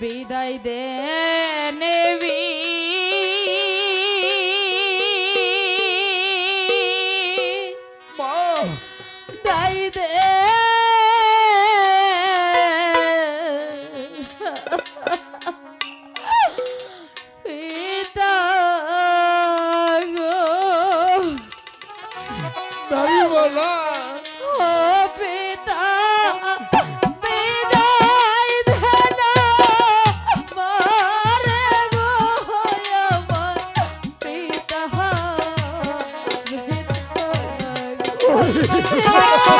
বিদায় দে নেবী দায় দে Yeah.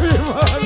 Salve, mano!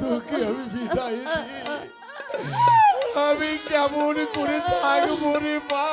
তোকে আমি বিদায় আমি কেমন করে থাকব রে মা?